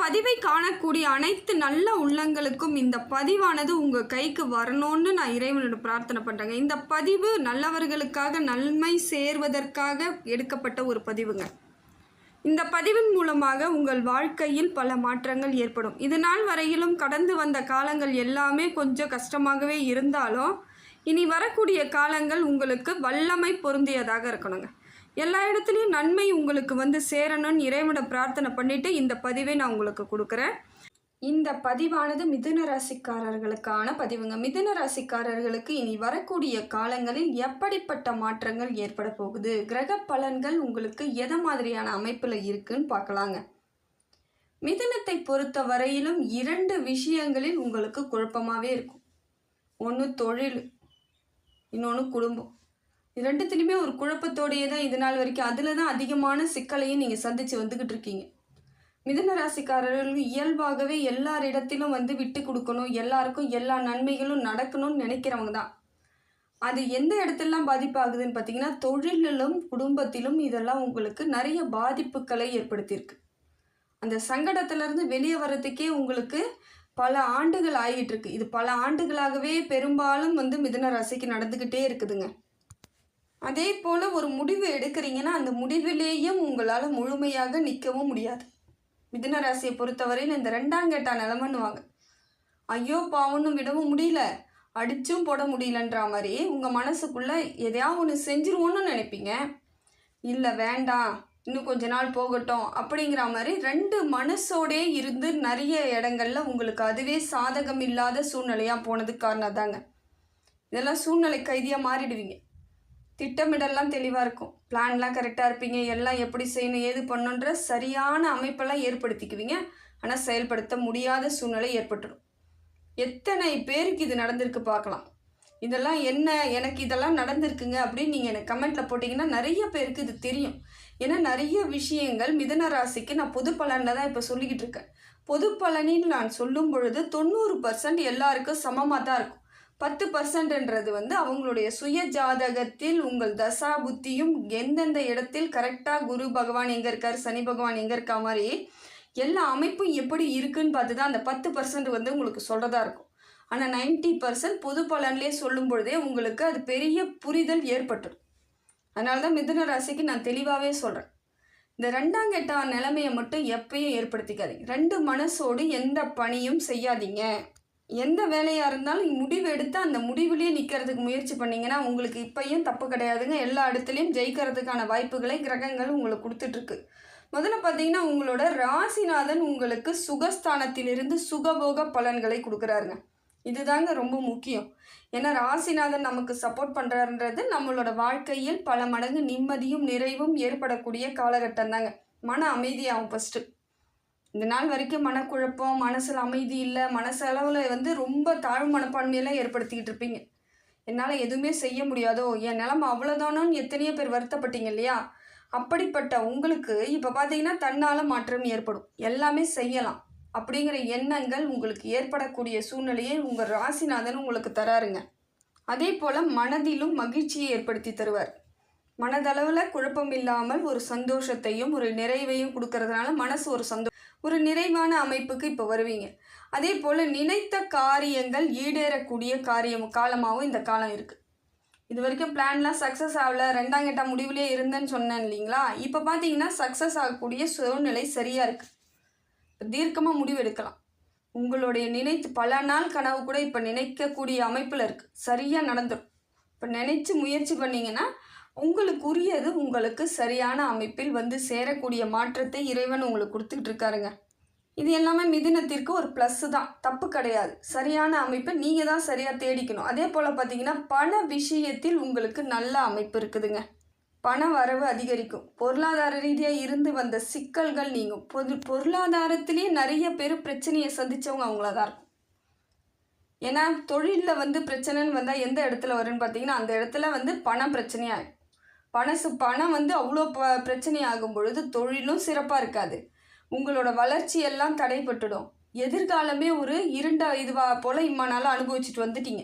பதிவை காணக்கூடிய அனைத்து நல்ல உள்ளங்களுக்கும் இந்த பதிவானது உங்கள் கைக்கு வரணும்னு நான் இறைவனோட பிரார்த்தனை பண்ணுறேங்க இந்த பதிவு நல்லவர்களுக்காக நன்மை சேர்வதற்காக எடுக்கப்பட்ட ஒரு பதிவுங்க. இந்த பதிவின் மூலமாக உங்கள் வாழ்க்கையில் பல மாற்றங்கள் ஏற்படும். இது நாள் வரையிலும் கடந்து வந்த காலங்கள் எல்லாமே கொஞ்சம் கஷ்டமாகவே இருந்தாலும் இனி வரக்கூடிய காலங்கள் உங்களுக்கு வல்லமை பொருந்தியதாக இருக்கணுங்க. எல்லா இடத்துலையும் நன்மை உங்களுக்கு வந்து சேரணும்னு இறைவனை பிரார்த்தனை பண்ணிட்டு இந்த பதிவை நான் உங்களுக்கு கொடுக்குறேன். இந்த பதிவானது மிதுன ராசிக்காரர்களுக்கான பதிவுங்க. மிதுன ராசிக்காரர்களுக்கு இனி வரக்கூடிய காலங்களில் எப்படிப்பட்ட மாற்றங்கள் ஏற்பட போகுது? கிரக பலன்கள் உங்களுக்கு எதை மாதிரியான அமைப்பில் இருக்குன்னு பார்க்கலாங்க. மிதுனத்தை பொறுத்த வரையிலும் இரண்டு விஷயங்களில் உங்களுக்கு குழப்பமாகவே இருக்கும். ஒன்று தொழில் இன்னொன்று குடும்பம். இது ரெண்டுத்துலையுமே ஒரு குழப்பத்தோடையே தான் இது நாள் வரைக்கும் அதில் தான் அதிகமான சிக்கலையும் நீங்கள் சந்தித்து வந்துக்கிட்டு இருக்கீங்க. மிதன ராசிக்காரர்கள் இயல்பாகவே எல்லார் இடத்திலும் வந்து விட்டு கொடுக்கணும் எல்லாருக்கும் எல்லா நன்மைகளும் நடக்கணும்னு நினைக்கிறவங்க தான். அது எந்த இடத்துலலாம் பாதிப்பாகுதுன்னு பார்த்தீங்கன்னா தொழிலிலும் குடும்பத்திலும் இதெல்லாம் உங்களுக்கு நிறைய பாதிப்புகளை ஏற்படுத்தியிருக்கு. அந்த சங்கடத்துலேருந்து வெளியே வர்றதுக்கே உங்களுக்கு பல ஆண்டுகள் ஆகிட்டு இருக்கு. இது பல ஆண்டுகளாகவே பெரும்பாலும் வந்து மிதுன ராசிக்கு நடந்துக்கிட்டே இருக்குதுங்க. அதே போல் ஒரு முடிவு எடுக்கிறீங்கன்னா அந்த முடிவிலேயும் உங்களால் முழுமையாக நிற்கவும் முடியாது. மிதுன ராசியை பொறுத்தவரையில் இந்த ரெண்டாம் கேட்டா நிலமன்னுவாங்க. ஐயோ பாவனும் விடவும் முடியல. அடிச்சும் போட முடியலன்ற மாதிரி உங்கள் மனசுக்குள்ளே எதையாவது ஒன்று செஞ்சிருவோன்னு நினைப்பீங்க. இல்லை வேண்டாம். இன்னும் கொஞ்ச நாள் போகட்டும் அப்படிங்கிற மாதிரி ரெண்டு மனசோடே இருந்து நிறைய இடங்கள்ல உங்களுக்கு அதுவே சாதகம் இல்லாத சூழ்நிலையாக போனதுக்கு காரணம் தாங்க இதெல்லாம் சூழ்நிலை கைதியாக மாறிடுவீங்க. திட்டமிடலாம் தெளிவாக இருக்கும். பிளான்லாம் கரெக்டாக இருப்பீங்க. எல்லாம் எப்படி செய்யணும் ஏது பண்ணணுன்ற சரியான அமைப்பெல்லாம் ஏற்படுத்திக்குவீங்க. ஆனால் செயல்படுத்த முடியாத சூழ்நிலை ஏற்பட்டுடும். எத்தனை பேருக்கு இது நடந்திருக்கு பார்க்கலாம். இதெல்லாம் என்ன எனக்கு இதெல்லாம் நடந்திருக்குங்க அப்படின்னு நீங்கள் எனக்கு கமெண்ட்டில் போட்டிங்கன்னா நிறைய பேருக்கு இது தெரியும். ஏன்னா நிறைய விஷயங்கள் மிதன ராசிக்கு நான் பொது பலனில் தான் இப்போ சொல்லிக்கிட்டு இருக்கேன். பொது பலனின்னு நான் சொல்லும் பொழுது தொண்ணூறு பர்சன்ட் எல்லாருக்கும் சமமாக தான் இருக்கும். பத்து பர்சன்ட்ன்றது வந்து அவங்களுடைய சுய ஜாதகத்தில் உங்கள் தசா புத்தியும் எந்தெந்த இடத்தில் கரெக்டாக குரு பகவான் எங்கே இருக்கார் சனி பகவான் எங்கே இருக்கா மாதிரி எல்லா அமைப்பும் எப்படி இருக்குன்னு பார்த்து தான் அந்த பத்து பர்சன்ட் வந்து உங்களுக்கு சொல்கிறதா இருக்கும். ஆனால் நைன்ட்டி பர்சன்ட் பொது பலன்லேயே சொல்லும் பொழுதே உங்களுக்கு அது பெரிய புரிதல் ஏற்பட்டுடும் அதனால தான் மிதுன ராசிக்கு நான் தெளிவாகவே சொல்கிறேன் இந்த ரெண்டாம் கெட்ட நிலைமையை மட்டும் எப்பயும் ஏற்படுத்திக்காதீங்க. ரெண்டு மனசோடு எந்த பணியும் செய்யாதீங்க. எந்த வேலையாக இருந்தாலும் முடிவு எடுத்து அந்த முடிவுலேயே நிற்கிறதுக்கு முயற்சி பண்ணிங்கன்னா உங்களுக்கு இப்பையும் தப்பு கிடையாதுங்க. எல்லா இடத்துலையும் ஜெயிக்கிறதுக்கான வாய்ப்புகளை கிரகங்கள் உங்களுக்கு கொடுத்துட்ருக்கு. முதல்ல பார்த்தீங்கன்னா உங்களோட ராசிநாதன் உங்களுக்கு சுகஸ்தானத்திலிருந்து சுகபோக பலன்களை கொடுக்குறாருங்க. இதுதாங்க ரொம்ப முக்கியம். ஏன்னா ராசிநாதன் நமக்கு சப்போர்ட் பண்ணுறாருன்றது நம்மளோட வாழ்க்கையில் பல மடங்கு நிம்மதியும் நிறைவும் ஏற்படக்கூடிய காலகட்டம் தாங்க மன அமைதியாகும் ஃபஸ்ட்டு இந்த நாள் வரைக்கும் மனக்குழப்பம் மனசில் அமைதி இல்லை மனசளவில் வந்து ரொம்ப தாழ்வு மனப்பான்மையெல்லாம் ஏற்படுத்திக்கிட்டு இருப்பீங்க. என்னால் எதுவுமே செய்ய முடியாதோ என் நிலமை அவ்வளோதானோன்னு எத்தனையோ பேர் வருத்தப்பட்டீங்க இல்லையா? அப்படிப்பட்ட உங்களுக்கு இப்போ பார்த்தீங்கன்னா தன்னால் மாற்றம் ஏற்படும். எல்லாமே செய்யலாம். அப்படிங்கிற எண்ணங்கள் உங்களுக்கு ஏற்படக்கூடிய சூழ்நிலையை உங்கள் ராசிநாதன் உங்களுக்கு தராருங்க. அதே போல் மனதிலும் மகிழ்ச்சியை ஏற்படுத்தி தருவார். மனதளவில் குழப்பம் இல்லாமல் ஒரு சந்தோஷத்தையும் ஒரு நிறைவையும் கொடுக்கறதுனால மனசு ஒரு சந்தோ ஒரு நிறைவான அமைப்புக்கு இப்போ வருவீங்க. அதே போல் நினைத்த காரியங்கள் ஈடேறக்கூடிய காரியம் காலமாகவும் இந்த காலம் இருக்குது இது வரைக்கும் பிளான்லாம் சக்ஸஸ் ஆகல ரெண்டாம் கெட்டா முடிவுலேயே இருந்தேன்னு சொன்னேன் இல்லைங்களா? இப்போ பார்த்தீங்கன்னா சக்ஸஸ் ஆகக்கூடிய சூழ்நிலை சரியாக இருக்குது தீர்க்கமாக முடிவு எடுக்கலாம் உங்களுடைய நினைத்து பல நாள் கனவு கூட இப்போ நினைக்கக்கூடிய அமைப்பில் இருக்குது சரியாக நடந்துடும் இப்போ நினச்சி முயற்சி பண்ணிங்கன்னா உங்களுக்குரியது உங்களுக்கு சரியான அமைப்பில் வந்து சேரக்கூடிய மாற்றத்தை இறைவன் உங்களுக்கு கொடுத்துக்கிட்டு இருக்காருங்க. இது எல்லாமே மிதினத்திற்கு ஒரு ப்ளஸ்ஸு தான். தப்பு கிடையாது. சரியான அமைப்பை நீங்கள் தான் சரியாக தேடிக்கணும். அதே போல் பார்த்தீங்கன்னா பண விஷயத்தில் உங்களுக்கு நல்ல அமைப்பு இருக்குதுங்க. பண வரவு அதிகரிக்கும். பொருளாதார ரீதியாக இருந்து வந்த சிக்கல்கள் நீங்கும். பொது பொருளாதாரத்திலேயே நிறைய பேர் பிரச்சனையை சந்தித்தவங்க அவங்கள தான் இருக்கும். ஏன்னா தொழிலில் வந்து பிரச்சனைன்னு வந்தால் எந்த இடத்துல வரும்னு பார்த்தீங்கன்னா அந்த இடத்துல வந்து பண பிரச்சனையாக பணசு பணம் வந்து அவ்வளோ ப பிரச்சனை ஆகும் பொழுது தொழிலும் சிறப்பாக இருக்காது. உங்களோட வளர்ச்சி எல்லாம் தடைப்பட்டுடும் எதிர்காலமே ஒரு இருண்ட இதுவாக போல் இம்மா நாளாக அனுபவிச்சுட்டு வந்துட்டீங்க.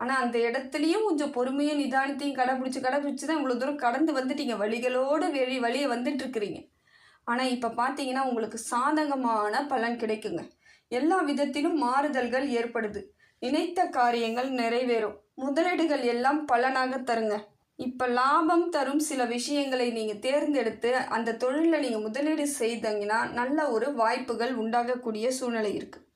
ஆனால் அந்த இடத்துலையும் கொஞ்சம் பொறுமையும் நிதானத்தையும் கடைப்பிடிச்சி கடைப்பிடிச்சி தான் இவ்வளோ தூரம் கடந்து வந்துட்டீங்க. வழிகளோடு வெளி வழியை வந்துட்டுருக்குறீங்க. ஆனால் இப்போ பார்த்தீங்கன்னா உங்களுக்கு சாதகமான பலன் கிடைக்குங்க. எல்லா விதத்திலும் மாறுதல்கள் ஏற்படுது. நினைத்த காரியங்கள் நிறைவேறும். முதலீடுகள் எல்லாம் பலனாக தருங்க. இப்போ லாபம் தரும் சில விஷயங்களை நீங்கள் தேர்ந்தெடுத்து அந்த தொழிலில் நீங்கள் முதலீடு செய்தீங்கன்னா நல்ல ஒரு வாய்ப்புகள் உண்டாகக்கூடிய சூழ்நிலை இருக்குது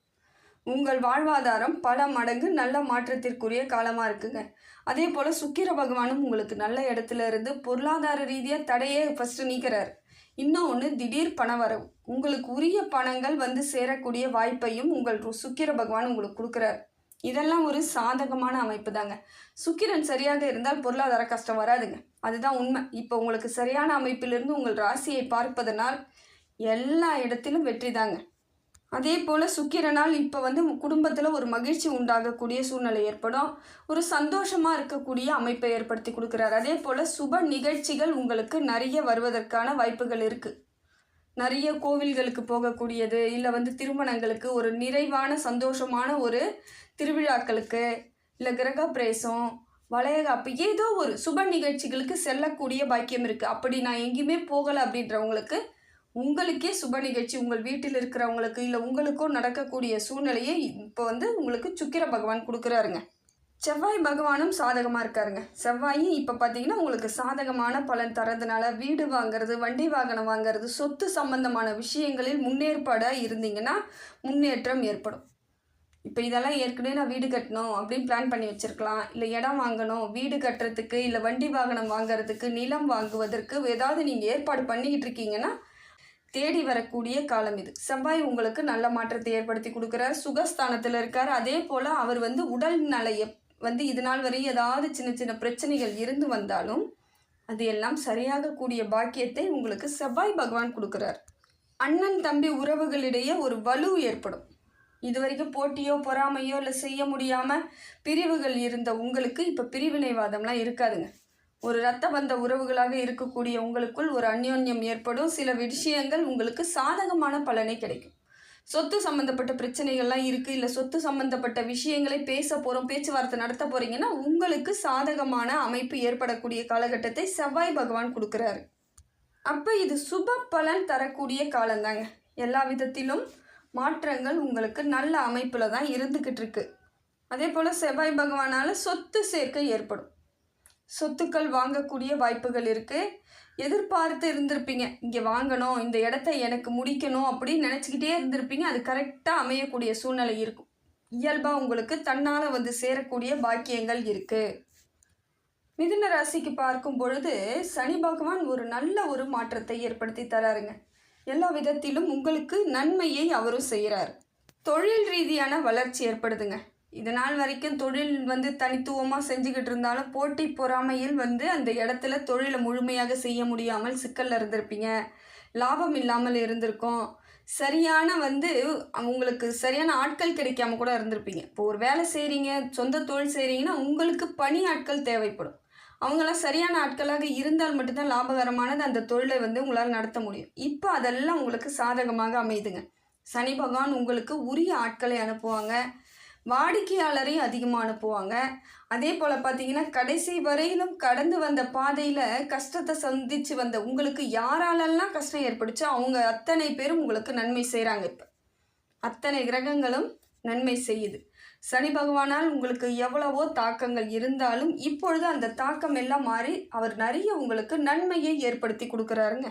உங்கள் வாழ்வாதாரம் பல மடங்கு நல்ல மாற்றத்திற்குரிய காலமாக இருக்குங்க. அதே போல் சுக்கிர பகவானும் உங்களுக்கு நல்ல இடத்துல இருந்து பொருளாதார ரீதியாக தடையே ஃபஸ்ட்டு நீக்கிறார். இன்னொன்று திடீர் பண வரவு. உங்களுக்கு உரிய பணங்கள் வந்து சேரக்கூடிய வாய்ப்பையும் உங்கள் சுக்கிர பகவான் உங்களுக்கு கொடுக்குறாரு. இதெல்லாம் ஒரு சாதகமான அமைப்பு தாங்க சுக்கிரன் சரியாக இருந்தால் பொருளாதார கஷ்டம் வராதுங்க. அதுதான் உண்மை. இப்போ உங்களுக்கு சரியான அமைப்பிலிருந்து உங்கள் ராசியை பார்ப்பதனால் எல்லா இடத்திலும் வெற்றி தாங்க. அதே போல் சுக்கிரனால் இப்போ வந்து குடும்பத்தில் ஒரு மகிழ்ச்சி உண்டாகக்கூடிய சூழ்நிலை ஏற்படும். ஒரு சந்தோஷமாக இருக்கக்கூடிய அமைப்பை ஏற்படுத்தி கொடுக்குறாரு. அதே போல் சுப நிகழ்ச்சிகள் உங்களுக்கு நிறைய வருவதற்கான வாய்ப்புகள் இருக்குது நிறைய கோவில்களுக்கு போகக்கூடியது இல்லை வந்து திருமணங்களுக்கு ஒரு நிறைவான சந்தோஷமான ஒரு திருவிழாக்களுக்கு இல்லை கிரகப்பிரேசம் வளையகாப்பு ஏதோ ஒரு சுப நிகழ்ச்சிகளுக்கு செல்லக்கூடிய பாக்கியம் இருக்குது அப்படி நான் எங்கேயுமே போகலை அப்படின்றவங்களுக்கு உங்களுக்கே சுப நிகழ்ச்சி உங்கள் வீட்டில் இருக்கிறவங்களுக்கு இல்லை உங்களுக்கோ நடக்கக்கூடிய சூழ்நிலையை இப்போ வந்து உங்களுக்கு சுக்கிர பகவான் கொடுக்குறாருங்க. செவ்வாய் பகவானும் சாதகமாக இருக்காருங்க. செவ்வாயும் இப்போ பார்த்தீங்கன்னா உங்களுக்கு சாதகமான பலன் தரதுனால வீடு வாங்குறது வண்டி வாகனம் வாங்குறது சொத்து சம்பந்தமான விஷயங்களில் முன்னேற்பாடாக இருந்தீங்கன்னா முன்னேற்றம் ஏற்படும். இப்போ இதெல்லாம் ஏற்கனவே நான் வீடு கட்டணும் அப்படின்னு பிளான் பண்ணி வச்சுருக்கலாம். இல்லை இடம் வாங்கணும் வீடு கட்டுறதுக்கு இல்லை வண்டி வாகனம் வாங்குறதுக்கு நிலம் வாங்குவதற்கு ஏதாவது நீங்கள் ஏற்பாடு பண்ணிக்கிட்டு இருக்கீங்கன்னா தேடி வரக்கூடிய காலம் இது. செவ்வாய் உங்களுக்கு நல்ல மாற்றத்தை ஏற்படுத்தி கொடுக்குறார். சுகஸ்தானத்தில் இருக்கார். அதே போல் அவர் வந்து உடல் நலையை வந்து இது நாள் வரை ஏதாவது சின்ன சின்ன பிரச்சனைகள் இருந்து வந்தாலும் அது எல்லாம் சரியாகக்கூடிய பாக்கியத்தை உங்களுக்கு செவ்வாய் பகவான் கொடுக்குறார். அண்ணன் தம்பி உறவுகளிடையே ஒரு வலு ஏற்படும். இது வரைக்கும் போட்டியோ பொறாமையோ இல்லை செய்ய முடியாமல் பிரிவுகள் இருந்த உங்களுக்கு இப்போ பிரிவினைவாதம்லாம் இருக்காதுங்க. ஒரு இரத்த பந்த உறவுகளாக இருக்கக்கூடிய உங்களுக்குள் ஒரு அந்யோன்யம் ஏற்படும். சில விஷயங்கள் உங்களுக்கு சாதகமான பலனை கிடைக்கும். சொத்து சம்மந்தப்பட்ட பிரச்சனைகள்லாம் இருக்குது இல்லை சொத்து சம்மந்தப்பட்ட விஷயங்களை பேச போகிறோம் பேச்சுவார்த்தை நடத்த போகிறீங்கன்னா உங்களுக்கு சாதகமான அமைப்பு ஏற்படக்கூடிய காலகட்டத்தை செவ்வாய் பகவான் கொடுக்குறாரு. அப்போ இது சுப பலன் தரக்கூடிய காலம்தாங்க எல்லா விதத்திலும் மாற்றங்கள் உங்களுக்கு நல்ல அமைப்பில் தான் இருந்துக்கிட்டு இருக்கு. அதே போல் செவ்வாய் பகவானால் சொத்து சேர்க்கை ஏற்படும். சொத்துக்கள் வாங்கக்கூடிய வாய்ப்புகள் இருக்குது எதிர்பார்த்து இருந்திருப்பீங்க. இங்கே வாங்கணும் இந்த இடத்த எனக்கு முடிக்கணும் அப்படின்னு நினச்சிக்கிட்டே இருந்திருப்பீங்க. அது கரெக்டாக அமையக்கூடிய சூழ்நிலை இருக்கும். இயல்பாக உங்களுக்கு தன்னால் வந்து சேரக்கூடிய பாக்கியங்கள் இருக்குது மிதுன ராசிக்கு பார்க்கும் பொழுது சனி பகவான் ஒரு நல்ல ஒரு மாற்றத்தை ஏற்படுத்தி தராருங்க. எல்லா விதத்திலும் உங்களுக்கு நன்மையை அவரும் செய்கிறார் தொழில் ரீதியான வளர்ச்சி ஏற்படுதுங்க. இது நாள் வரைக்கும் தொழில் வந்து தனித்துவமாக செஞ்சுக்கிட்டு இருந்தாலும் போட்டி பொறாமையில் வந்து அந்த இடத்துல தொழிலை முழுமையாக செய்ய முடியாமல் சிக்கலில் இருந்திருப்பீங்க. லாபம் இல்லாமல் இருந்திருக்கும். சரியான வந்து உங்களுக்கு சரியான ஆட்கள் கிடைக்காம கூட இருந்திருப்பீங்க. இப்போ ஒரு வேலை செய்கிறீங்க சொந்த தொழில் செய்கிறீங்கன்னா உங்களுக்கு பணி ஆட்கள் தேவைப்படும். அவங்களாம் சரியான ஆட்களாக இருந்தால் மட்டும்தான் லாபகரமானது அந்த தொழிலை வந்து உங்களால் நடத்த முடியும். இப்போ அதெல்லாம் உங்களுக்கு சாதகமாக அமையுதுங்க சனி பகவான் உங்களுக்கு உரிய ஆட்களை அனுப்புவாங்க. வாடிக்கையாளரையும் அதிகமாக அனுப்புவாங்க. அதே போல் பார்த்தீங்கன்னா கடைசி வரையிலும் கடந்து வந்த பாதையில் கஷ்டத்தை சந்தித்து வந்த உங்களுக்கு யாராலெல்லாம் கஷ்டம் ஏற்படுச்சோ அவங்க அத்தனை பேரும் உங்களுக்கு நன்மை செய்கிறாங்க இப்போ. அத்தனை கிரகங்களும் நன்மை செய்யுது. சனி பகவானால் உங்களுக்கு எவ்வளவோ தாக்கங்கள் இருந்தாலும் இப்பொழுது அந்த தாக்கம் எல்லாம் மாறி அவர் நிறைய உங்களுக்கு நன்மையை ஏற்படுத்தி கொடுக்குறாருங்க.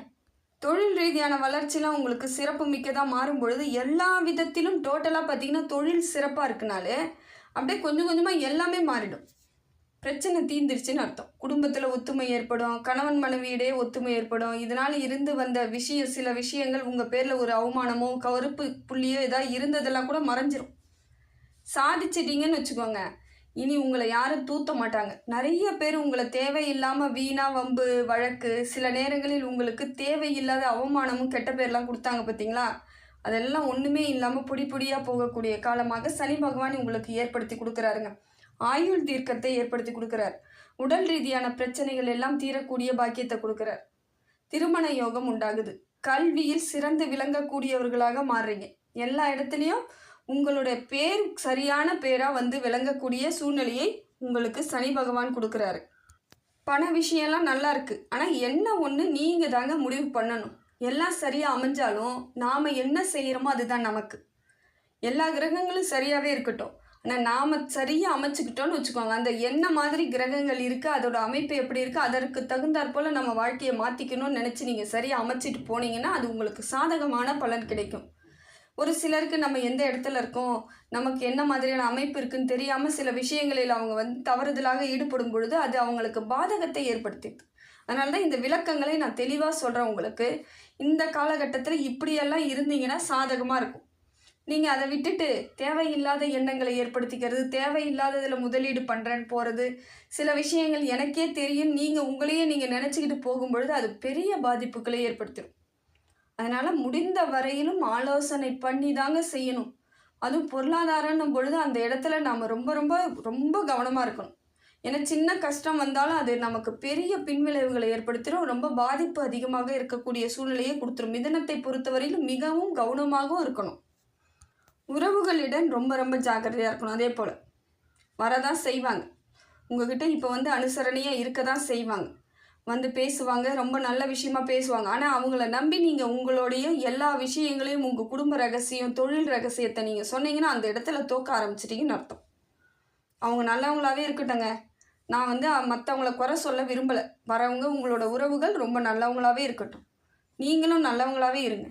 தொழில் ரீதியான வளர்ச்சிலாம் உங்களுக்கு சிறப்பு மிக்கதாக மாறும் பொழுது எல்லா விதத்திலும் டோட்டலாக பார்த்தீங்கன்னா தொழில் சிறப்பாக இருக்குனாலே அப்படியே கொஞ்சம் கொஞ்சமாக எல்லாமே மாறிடும். பிரச்சனை தீந்துருச்சுன்னு அர்த்தம். குடும்பத்தில் ஒத்துமை ஏற்படும் கணவன் மனைவியிடையே ஒத்துமை ஏற்படும். இதனால் இருந்து வந்த விஷயம் சில விஷயங்கள் உங்கள் பேரில் ஒரு அவமானமோ கருப்பு புள்ளியோ ஏதாவது இருந்ததெல்லாம் கூட மறைஞ்சிரும். சாதிச்சிட்டிங்கன்னு வச்சுக்கோங்க. இனி உங்களை யாரும் தூத்த மாட்டாங்க. நிறைய பேர் உங்களை தேவையில்லாமல் வீணா வம்பு வழக்கு சில நேரங்களில் உங்களுக்கு தேவையில்லாத அவமானமும் கெட்ட பேர்லாம் கொடுத்தாங்க பார்த்தீங்களா அதெல்லாம் ஒன்றுமே இல்லாமல் பொடி பொடியாக போகக்கூடிய காலமாக சனி பகவான் உங்களுக்கு ஏற்படுத்தி கொடுக்குறாருங்க. ஆயுள் தீர்க்கத்தை ஏற்படுத்தி கொடுக்குறார். உடல் ரீதியான பிரச்சனைகள் எல்லாம் தீரக்கூடிய பாக்கியத்தை கொடுக்குறார். திருமண யோகம் உண்டாகுது. கல்வியில் சிறந்து விளங்கக்கூடியவர்களாக மாறுறீங்க. எல்லா இடத்துலையும் உங்களுடைய பேர் சரியான பேராக வந்து விளங்கக்கூடிய சூழ்நிலையை உங்களுக்கு சனி பகவான் கொடுக்குறாரு. பண விஷயம்லாம் நல்லா இருக்கு. ஆனால் என்ன ஒன்று நீங்கள் தாங்க முடிவு பண்ணணும். எல்லாம் சரியாக அமைஞ்சாலும் நாம் என்ன செய்கிறோமோ அதுதான் நமக்கு. எல்லா கிரகங்களும் சரியாகவே இருக்கட்டும். ஆனால் நாம் சரியாக அமைச்சுக்கிட்டோன்னு வச்சுக்கோங்க. அந்த என்ன மாதிரி கிரகங்கள் இருக்குது அதோட அமைப்பு எப்படி இருக்குது அதற்கு தகுந்தாற் போல் நம்ம வாழ்க்கையை மாற்றிக்கணும்னு நினச்சி நீங்கள் சரியாக அமைச்சிட்டு போனீங்கன்னா அது உங்களுக்கு சாதகமான பலன் கிடைக்கும். ஒரு சிலருக்கு நம்ம எந்த இடத்துல இருக்கோம் நமக்கு என்ன மாதிரியான அமைப்பு இருக்குன்னு தெரியாமல் சில விஷயங்களில் அவங்க வந்து தவறுதலாக ஈடுபடும் பொழுது அது அவங்களுக்கு பாதகத்தை ஏற்படுத்திது அதனால தான் இந்த விளக்கங்களை நான் தெளிவாக சொல்கிறேன் உங்களுக்கு. இந்த காலகட்டத்தில் இப்படியெல்லாம் இருந்தீங்கன்னா சாதகமாக இருக்கும். நீங்கள் அதை விட்டுட்டு தேவையில்லாத எண்ணங்களை ஏற்படுத்திக்கிறது தேவையில்லாததில் முதலீடு பண்ணுறேன்னு போகிறது சில விஷயங்கள் எனக்கே தெரியும் நீங்கள் உங்களையே நீங்கள் நினச்சிக்கிட்டு போகும்பொழுது அது பெரிய பாதிப்புகளை ஏற்படுத்திடும். அதனால் முடிந்த வரையிலும் ஆலோசனை பண்ணி தாங்க செய்யணும். அதுவும் பொருளாதாரம்னும் பொழுது அந்த இடத்துல நாம் ரொம்ப ரொம்ப ரொம்ப கவனமாக இருக்கணும். ஏன்னா சின்ன கஷ்டம் வந்தாலும் அது நமக்கு பெரிய பின்விளைவுகளை ஏற்படுத்திடும். ரொம்ப பாதிப்பு அதிகமாக இருக்கக்கூடிய சூழ்நிலையை கொடுத்துரும். மிதனத்தை பொறுத்தவரையிலும் மிகவும் கவனமாகவும் இருக்கணும். உறவுகளிடம் ரொம்ப ரொம்ப ஜாக்கிரதையாக இருக்கணும். அதே போல் வரதான் செய்வாங்க. உங்ககிட்ட இப்போ வந்து அனுசரணையாக இருக்க தான் செய்வாங்க. வந்து பேசுவாங்க ரொம்ப நல்ல விஷயமா பேசுவாங்க. ஆனால் அவங்கள நம்பி நீங்கள் உங்களுடைய எல்லா விஷயங்களையும் உங்கள் குடும்ப ரகசியம் தொழில் ரகசியத்தை நீங்கள் சொன்னீங்கன்னா அந்த இடத்துல தோக்க ஆரம்பிச்சிட்டிங்கன்னு அர்த்தம். அவங்க நல்லவங்களாகவே இருக்கட்டுங்க நான் வந்து மற்றவங்கள குறை சொல்ல விரும்பலை. வரவங்க உங்களோட உறவுகள் ரொம்ப நல்லவங்களாகவே இருக்கட்டும். நீங்களும் நல்லவங்களாகவே இருங்க.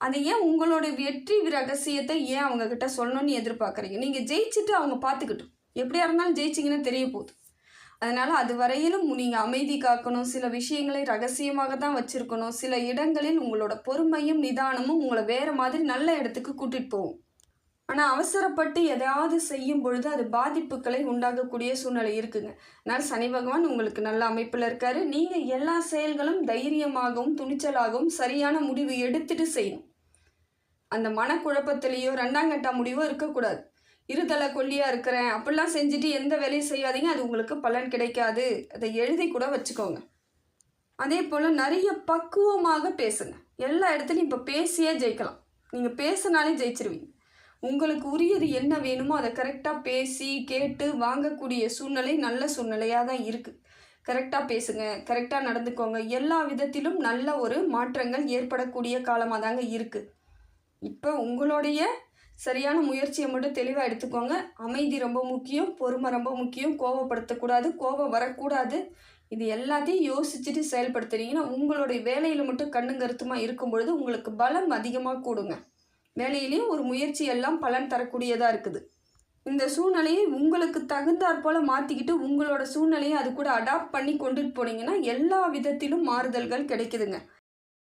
அதை ஏன் உங்களோட வெற்றி ரகசியத்தை ஏன் அவங்கக்கிட்ட சொல்லணும்னு எதிர்பார்க்குறீங்க? நீங்கள் ஜெயிச்சுட்டு அவங்க பார்த்துக்கிட்டோம். எப்படியா இருந்தாலும் ஜெயிச்சிங்கன்னு தெரிய போகுது. அதனால் அது வரையிலும் நீங்கள் அமைதி காக்கணும். சில விஷயங்களை ரகசியமாக தான் வச்சுருக்கணும். சில இடங்களில் உங்களோட பொறுமையும் நிதானமும் உங்களை வேறு மாதிரி நல்ல இடத்துக்கு கூட்டிகிட்டு போகும். ஆனால் அவசரப்பட்டு எதையாவது செய்யும் பொழுது அது பாதிப்புகளை உண்டாகக்கூடிய சூழ்நிலை இருக்குங்க. அதனால் சனி பகவான் உங்களுக்கு நல்ல அமைப்பில் இருக்காரு. நீங்கள் எல்லா செயல்களும் தைரியமாகவும் துணிச்சலாகவும் சரியான முடிவு எடுத்துட்டு செய்யணும். அந்த மனக்குழப்பத்திலேயோ ரெண்டாங்கட்டா முடிவோ இருக்கக்கூடாது. இருதலை கொல்லியாக இருக்கிறேன். அப்படிலாம் செஞ்சுட்டு எந்த வேலையும் செய்யாதீங்க. அது உங்களுக்கு பலன் கிடைக்காது. அதை எழுதி கூட வச்சுக்கோங்க. அதே போல் நிறைய பக்குவமாக பேசுங்க. எல்லா இடத்துலையும் இப்போ பேசியே ஜெயிக்கலாம். நீங்கள் பேசினாலே ஜெயிச்சிருவீங்க. உங்களுக்கு உரியது என்ன வேணுமோ அதை கரெக்டாக பேசி கேட்டு வாங்கக்கூடிய சூழ்நிலை நல்ல சூழ்நிலையாக தான் இருக்குது கரெக்டாக பேசுங்க. கரெக்டாக நடந்துக்கோங்க. எல்லா விதத்திலும் நல்ல ஒரு மாற்றங்கள் ஏற்படக்கூடிய காலமாக தாங்க இருக்குது இப்போ உங்களுடைய சரியான முயற்சியை மட்டும் தெளிவாக எடுத்துக்கோங்க. அமைதி ரொம்ப முக்கியம். பொறுமை ரொம்ப முக்கியம். கோவப்படுத்தக்கூடாது. கோபம் வரக்கூடாது. இது எல்லாத்தையும் யோசிச்சுட்டு செயல்படுத்துறீங்கன்னா உங்களுடைய வேலையில் மட்டும் கண்ணும் கருத்துமாக இருக்கும் பொழுது உங்களுக்கு பலம் அதிகமாக கூடுங்க. வேலையிலையும் ஒரு முயற்சி எல்லாம் பலன் தரக்கூடியதாக இருக்குது. இந்த சூழ்நிலையை உங்களுக்கு தகுந்தாற் போல் மாற்றிக்கிட்டு உங்களோட சூழ்நிலையை அது கூட அடாப்ட் பண்ணி கொண்டுட்டு போனீங்கன்னா எல்லா விதத்திலும் மாறுதல்கள் கிடைக்குதுங்க.